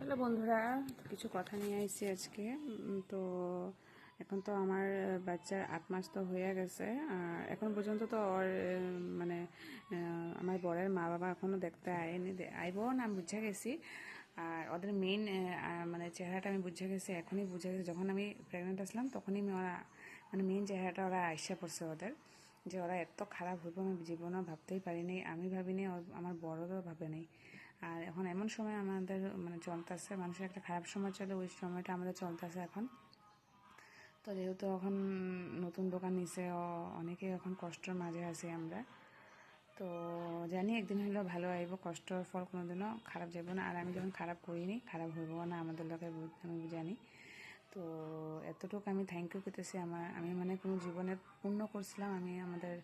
Hello বন্ধুরা, কিছু কথা নিয়ে আসছি আজকে। তো এখন তো আমার বাচ্চার আট মাস তো হয়ে গেছে। আর এখন পর্যন্ত তো ওর মানে আমার বরের মা বাবা এখনও দেখতে আয়নি আইবো না, আমি বুঝে গেছি। আর ওদের মেইন মানে চেহারাটা আমি বুঝে গেছি, এখনই বুঝে গেছি। যখন আমি প্রেগনেন্ট আসলাম, তখনই ওরা মানে মেইন চেহারাটা ওরা আইসা পড়ছে ওদের, যে ওরা এত খারাপ হইব, আমি জীবনেও ভাবতেই পারিনি। আমি ভাবিনি আমার বড়রাও ভাবে নেই। আর এখন এমন সময় আমাদের মানে চলতেছে, মানুষের একটা খারাপ সময় চলে, ওই সময়টা আমাদের চলতেছে এখন। তো যেহেতু এখন নতুন দোকান নিছে অনেকে এখন কষ্টের মাঝে আছি আমরা। তো জানি একদিন হলেও ভালো আইব, কষ্টর ফল কোনোদিনও খারাপ যাব না। আর আমি যখন খারাপ করিনি, খারাপ হইব না আমাদের লোকের আমি জানি। তো এতটুকু আমি থ্যাংক ইউ করতেছি আমার, আমি মানে কোনো জীবনে পূর্ণ করছিলাম, আমি আমাদের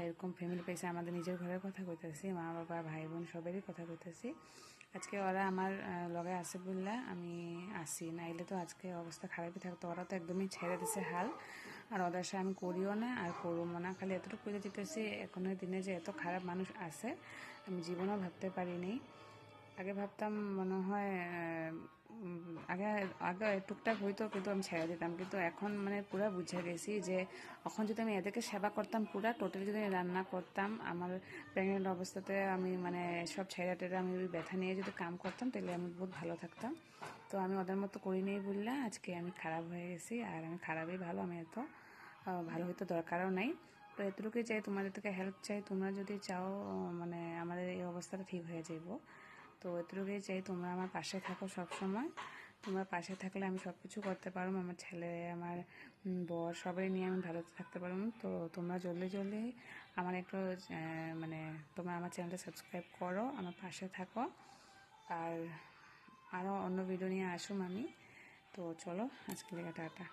এরকম ফ্যামিলি পাইছে আমাদের নিজের ঘরের কথা কইতেছি, মা, বাবা, ভাই, বোন সবারই কথা কইতেছি। আজকে ওরা আমার লগে আছে বললা, আমি আসি, নাইলে তো আজকে অবস্থা খারাপই থাকতো ওরা তো একদমই ছেড়ে দিছে হাল, আর ওদের সাথে আমি করিও না, আর করব না, খালি এতটুকু করে দিতেছি এখনের দিনে যে এত খারাপ মানুষ আছে, আমি জীবনেও ভাবতে পারিনি। আগে ভাবতাম মনে হয় আগে আগে টুকটাক হইতো কিন্তু আমি ছেড়ে দিতাম। কিন্তু এখন মানে পুরো বুঝে গেছি যে, এখন যদি আমি এদেরকে সেবা করতাম পুরা টোটালি যদি রান্না করতাম, আমার প্রেগনেন্ট অবস্থাতে আমি মানে সব ছেড়ে টেড়ে আমি ওই ব্যথা নিয়ে যদি কাম করতাম, তাহলে আমি বহুত ভালো থাকতাম। তো আমি ওদের মতো করি নেই বললে আজকে আমি খারাপ হয়ে গেছি, আর আমি খারাপই ভালো, আমি এত ভালো হইতে দরকারও নাই। তো এতটুকুই চাই, তোমাদের থেকে হেল্প চাই, তোমরা যদি চাও মানে আমাদের এই অবস্থাটা ঠিক হয়ে যাইব। তো এতটুকুই চাই তোমরা আমার পাশে থাকো সব সময় তোমরা পাশে থাকলে আমি সব কিছু করতে পারব। আমার ছেলে, আমার বর সবাই নিয়ে আমি ভালো থাকতে পারব। তো তোমরা জলদি জলদি আমার একটু মানে তোমরা আমার চ্যানেলটা সাবস্ক্রাইব করো, আমার পাশে থাকো। আর আরও অন্য ভিডিও নিয়ে আসুম আমি। তো চলো আজকে লেগে টাটা।